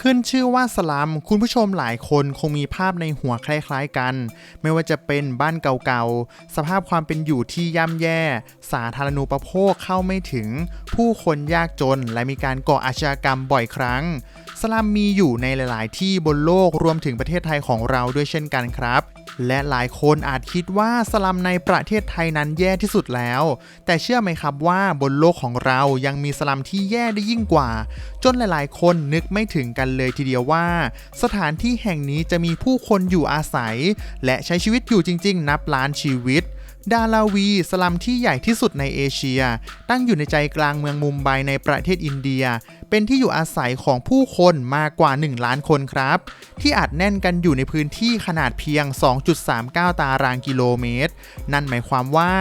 ขึ้นชื่อว่าสลัม คุณผู้ชมหลายคนคงมีภาพในหัวคล้ายๆกัน ไม่ว่าจะเป็นบ้านเก่าๆ สภาพความเป็นอยู่ที่ย่ำแย่ สาธารณูปโภคเข้าไม่ถึง ผู้คนยากจนและมีการก่ออาชญากรรมบ่อยครั้ง สลัมมีอยู่ในหลาย ๆ ที่บนโลกรวมถึงประเทศไทยของเราด้วยเช่นกันครับ และหลายคนอาจคิดว่าสลัมในประเทศไทยนั้นแย่ที่สุดแล้ว แต่เชื่อไหมครับว่าบนโลกของเรายังมีสลัมที่แย่ได้ยิ่งกว่า จนหลายๆ คนนึกไม่ถึงกันเลยทีเดียวว่า สถานที่แห่งนี้จะมีผู้คนอยู่อาศัย และใช้ชีวิตอยู่จริง ๆ นับล้านชีวิตดาราวีสลัมที่ใหญ่ที่สุดในเอเชีย ตั้งอยู่ในใจกลางเมืองมุมไบในประเทศอินเดีย เป็นที่อยู่อาศัยของผู้คนมากกว่า 1 ล้านคนครับ ที่อัดแน่นกันอยู่ในพื้นที่ขนาดเพียง 2.39 ตารางกิโลเมตร นั่นหมายความว่า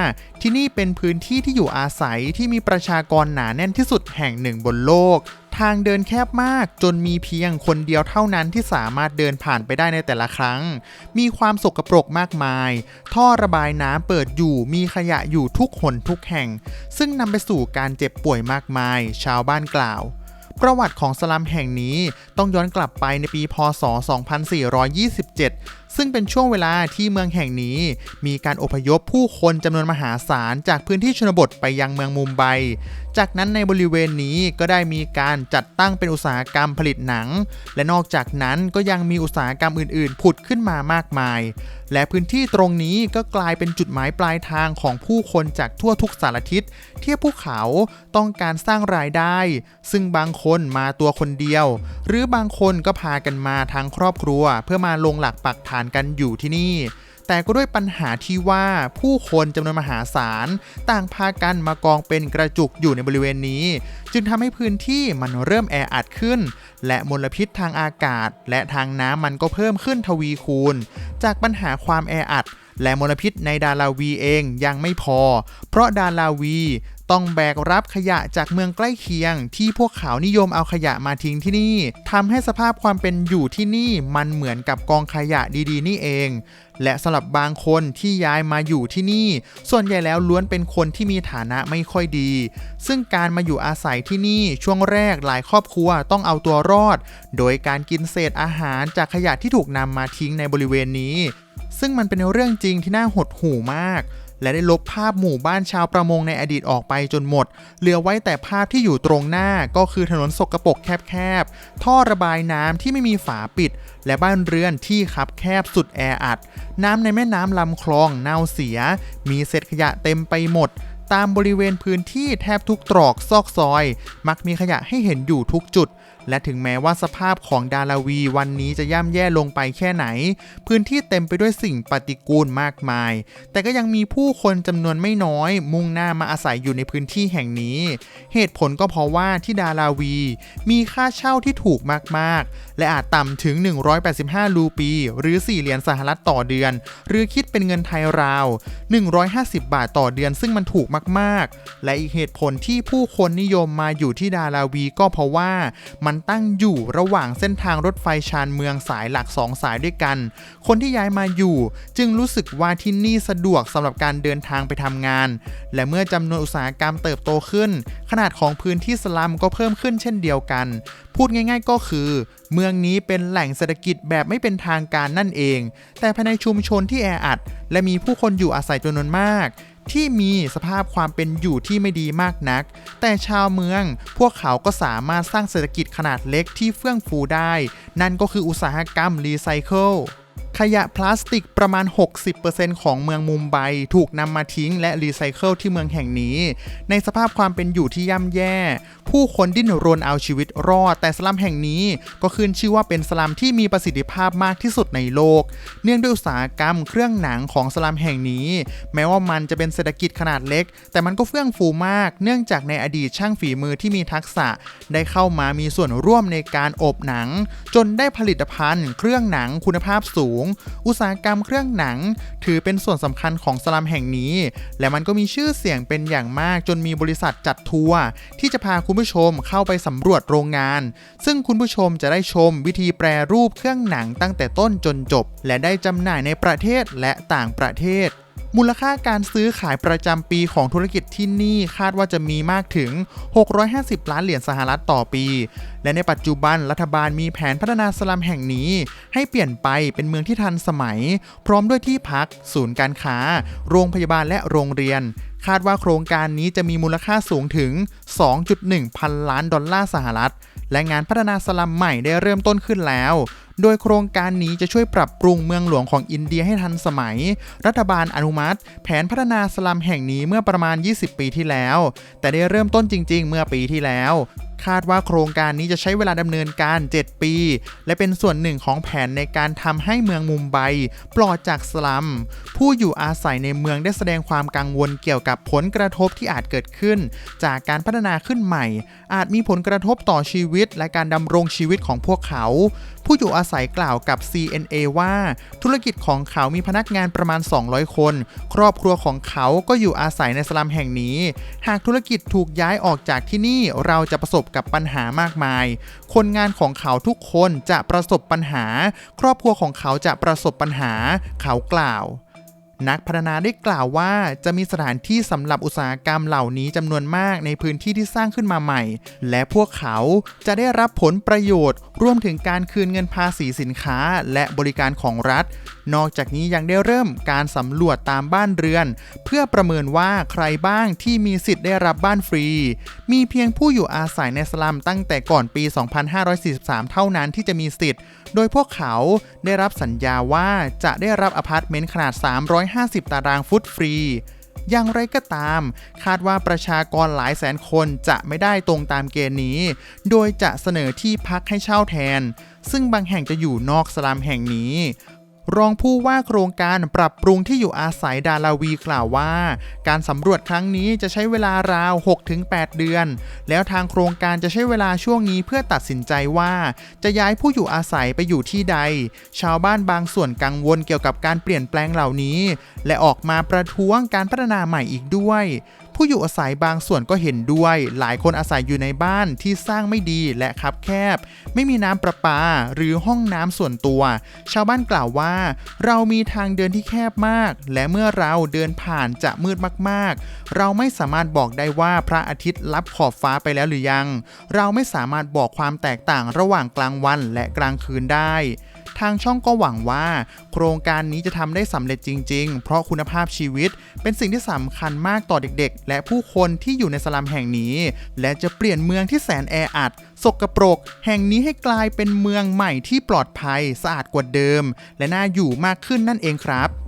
ที่นี่เป็นพื้นที่ที่อยู่อาศัยที่มีประชากรหนาแน่นที่สุดแห่งหนึ่งบนโลก ทางเดินแคบมากจนมีเพียงคนเดียวเท่านั้นที่สามารถเดินผ่านไปได้ในแต่ละครั้ง มีความสกปรกมากมาย ท่อระบายน้ำเปิดอยู่มีขยะอยู่ทุกหนทุกแห่ง ซึ่งนำไปสู่การเจ็บป่วยมากมาย ชาวบ้านกล่าว ประวัติของสลัมแห่งนี้ต้องย้อนกลับไปในปีพศ 2427ซึ่งเป็นช่วงเวลาที่เมืองแห่งนี้ มีการอพยพผู้คนจำนวนมหาศาลจากพื้นที่ชนบทไปยังเมืองมุมไบ จากนั้นในบริเวณนี้ก็ได้มีการจัดตั้งเป็นอุตสาหกรรมผลิตหนัง และนอกจากนั้นก็ยังมีอุตสาหกรรมอื่นๆ ผุดขึ้นมามากมาย และพื้นที่ตรงนี้ก็กลายเป็นจุดหมายปลายทางของผู้คนจากทั่วทุกสารทิศที่พวกเขาต้องการสร้างรายได้ ซึ่งบางคนมาตัวคนเดียว หรือบางคนก็พากันมาทางครอบครัว เพื่อมาลงหลักปักฐานกันอยู่ที่นี่ แต่ก็ด้วยปัญหาที่ว่าผู้คนจำนวนมหาศาล ต่างพากันมากองเป็นกระจุกอยู่ในบริเวณนี้ จึงทำให้พื้นที่มันเริ่มแออัดขึ้น และมลพิษทางอากาศ และทางน้ำมันก็เพิ่มขึ้นทวีคูณ จากปัญหาความแออัดและมลพิษในดาราวีเองยังไม่พอ เพราะดาราวี ต้องแบกรับขยะจากเมืองใกล้เคียง ที่พวกเขานิยมเอาขยะมาทิ้งที่นี่ทำให้สภาพความเป็นอยู่ที่นี่มันเหมือนกับกองขยะดีๆ นี่เอง และสำหรับบางคนที่ย้ายมาอยู่ที่นี่ ส่วนใหญ่แล้วล้วนเป็นคนที่มีฐานะไม่ค่อยดี ซึ่งการมาอยู่อาศัยที่นี่ช่วงแรกหลายครอบครัวต้องเอาตัวรอด โดยการกินเศษอาหารจากขยะที่ถูกนำมาทิ้งในบริเวณนี้ ซึ่งมันเป็นเรื่องจริงที่น่าหดหู่มาก และได้ลบภาพหมู่บ้านชาวประมงในอดีตออกไปจนหมด เหลือไว้แต่ภาพที่อยู่ตรงหน้าก็คือถนนสกปรกแคบๆ ท่อระบายน้ำที่ไม่มีฝาปิด และบ้านเรือนที่คับแคบสุดแออัด น้ำในแม่น้ำลำคลองเน่าเสีย มีเศษขยะเต็มไปหมด ตามบริเวณพื้นที่แทบทุกตรอกซอกซอย มักมีขยะให้เห็นอยู่ทุกจุด และถึงแม้ว่าสภาพของดาราวีวันนี้จะย่ำแย่ลงไปแค่ไหน พื้นที่เต็มไปด้วยสิ่งปฏิกูลมากมาย แต่ก็ยังมีผู้คนจำนวนไม่น้อย มุ่งหน้ามาอาศัยอยู่ในพื้นที่แห่งนี้ เหตุผลก็เพราะว่าที่ดาราวี มีค่าเช่าที่ถูกมากๆ และอาจต่ำถึง 185 รูปี หรือ 4 เหรียญสหรัฐต่อเดือน หรือคิดเป็นเงินไทยราว 150 บาทต่อเดือน ซึ่งมันถูกมาก ๆ และอีกเหตุผลที่ผู้คนนิยมมาอยู่ที่ดาราวีก็เพราะว่ามันตั้งอยู่ระหว่างเส้นทางรถไฟชานเมืองสายหลัก 2 สายด้วยกัน คนที่ย้ายมาอยู่จึงรู้สึกว่าที่นี่สะดวกสำหรับการเดินทางไปทำงาน และเมื่อจำนวนอุตสาหกรรมเติบโตขึ้น ขนาดของพื้นที่สลัมก็เพิ่มขึ้นเช่นเดียวกัน พูดง่ายๆก็คือ เมืองนี้เป็นแหล่งเศรษฐกิจแบบไม่เป็นทางการนั่นเอง แต่ภายในชุมชนที่แออัด และมีผู้คนอยู่อาศัยจำนวนมาก ที่มีสภาพความเป็นอยู่ที่ไม่ดีมากนัก แต่ชาวเมืองพวกเขาก็สามารถสร้างเศรษฐกิจขนาดเล็กที่เฟื่องฟูได้ นั่นก็คืออุตสาหกรรมรีไซเคิล ขยะพลาสติกประมาณ 60%ของเมืองมุมไบถูกนำมาทิ้งและรีไซเคิลที่เมืองแห่งนี้ ในสภาพความเป็นอยู่ที่ย่ำแย่ ผู้คนดิ้นรนเอาชีวิตรอด แต่สลัมแห่งนี้ก็ขึ้นชื่อว่าเป็นสลัมที่มีประสิทธิภาพมากที่สุดในโลก เนื่องด้วยอุตสาหกรรมเครื่องหนังของสลัมแห่งนี้ แม้ว่ามันจะเป็นเศรษฐกิจขนาดเล็ก แต่มันก็เฟื่องฟูมาก เนื่องจากในอดีตช่างฝีมือที่มีทักษะ ได้เข้ามามีส่วนร่วมในการอบหนัง จนได้ผลิตภัณฑ์ เครื่องหนังคุณภาพสูงอุตสาหกรรมเครื่องหนัง ถือเป็นส่วนสำคัญของสลัมแห่งนี้ และมันก็มีชื่อเสียงเป็นอย่างมากจนมีบริษัทจัดทัวร์ที่จะพาคุณผู้ชมเข้าไปสำรวจโรงงาน ซึ่งคุณผู้ชมจะได้ชมวิธีแปรรูปเครื่องหนังตั้งแต่ต้นจนจบ และได้จำหน่ายในประเทศและต่างประเทศ มูลค่าการซื้อขายประจำปีของธุรกิจที่นี่คาดว่าจะมีมากถึง 650 ล้านเหรียญสหรัฐต่อปี และในปัจจุบันรัฐบาลมีแผนพัฒนาสลัมแห่งนี้ ให้เปลี่ยนไปเป็นเมืองที่ทันสมัย พร้อมด้วยที่พัก ศูนย์การค้า โรงพยาบาลและโรงเรียน คาดว่าโครงการนี้จะมีมูลค่าสูงถึง 2.1 พันล้านดอลลาร์สหรัฐ และงานพัฒนาสลัมใหม่ได้เริ่มต้นขึ้นแล้ว โดยโครงการนี้จะช่วยปรับปรุงเมืองหลวงของอินเดียให้ทันสมัย รัฐบาลอนุมัติ แผนพัฒนาสลัมแห่งนี้เมื่อประมาณ 20 ปีที่แล้ว แต่ได้เริ่มต้นจริง ๆ เมื่อปีที่แล้ว คาดว่าโครงการนี้จะใช้เวลาดำเนินการ 7 ปี และเป็นส่วนหนึ่งของแผนในการทำให้เมืองมุมไบปลอดจากสลัม ผู้อยู่อาศัยในเมืองได้แสดงความกังวลเกี่ยวกับผลกระทบที่อาจเกิดขึ้น จากการพัฒนาขึ้นใหม่ อาจมีผลกระทบต่อชีวิต และการดำรงชีวิตของพวกเขา ผู้อยู่อาศัยกล่าวกับ CNA ว่า ธุรกิจของเขามีพนักงานประมาณ 200 คน ครอบครัวของเขาก็อยู่อาศัยในสลัมแห่งนี้ หากธุรกิจถูกย้ายออกจากที่นี่เราจะประสบกับปัญหามากมาย คนงานของเขาทุกคนจะประสบปัญหา ครอบครัวของเขาจะประสบปัญหา เขากล่าว นักพัฒนาได้กล่าวว่าจะมีสถานที่สำหรับอุตสาหกรรมเหล่านี้จำนวนมากในพื้นที่ที่สร้างขึ้นมาใหม่ และพวกเขาจะได้รับผลประโยชน์รวมถึงการคืนเงินภาษีสินค้า และบริการของรัฐ นอกจากนี้ยังได้เริ่มการสำรวจตามบ้านเรือน เพื่อประเมินว่าใครบ้างที่มีสิทธิ์ได้รับบ้านฟรี มีเพียงผู้อยู่อาศัยในสลัมตั้งแต่ก่อนปี 2543 เท่านั้นที่จะมีสิทธิ์ โดยพวกเขาได้รับสัญญาว่าจะได้รับอพาร์ตเมนต์ขนาด 350 ตารางฟุตฟรีอย่างไรก็ตาม คาดว่าประชากรหลายแสนคนจะไม่ได้ตรงตามเกณฑ์นี้ โดยจะเสนอที่พักให้เช่าแทน ซึ่งบางแห่งจะอยู่นอกสลัมแห่งนี้ รองผู้ว่าโครงการปรับปรุงที่อยู่อาศัยดาราวีกล่าวว่า การสำรวจครั้งนี้จะใช้เวลาราว 6-8 เดือน แล้วทางโครงการจะใช้เวลาช่วงนี้เพื่อตัดสินใจว่า จะย้ายผู้อยู่อาศัยไปอยู่ที่ใด ชาวบ้านบางส่วนกังวลเกี่ยวกับการเปลี่ยนแปลงเหล่านี้ และออกมาประท้วงการพัฒนาใหม่อีกด้วย ผู้อยู่อาศัยบางส่วนก็เห็นด้วย หลายคนอาศัยอยู่ในบ้านที่สร้างไม่ดีและคับแคบ ไม่มีน้ำประปาหรือห้องน้ำส่วนตัว ชาวบ้านกล่าวว่า เรามีทางเดินที่แคบมาก และเมื่อเราเดินผ่านจะมืดมากๆ เราไม่สามารถบอกได้ว่าพระอาทิตย์ลับขอบฟ้าไปแล้วหรือยัง เราไม่สามารถบอกความแตกต่างระหว่างกลางวันและกลางคืนได้ ทางช่องก็หวังว่า โครงการนี้จะทำได้สำเร็จจริง ๆ เพราะคุณภาพชีวิตเป็นสิ่งที่สำคัญมากต่อเด็กๆ และผู้คนที่อยู่ในสลัมแห่งนี้ และจะเปลี่ยนเมืองที่แสนแออัดสกปรก แห่งนี้ให้กลายเป็นเมืองใหม่ที่ปลอดภัยสะอาดกว่าเดิม และน่าอยู่มากขึ้นนั่นเองครับ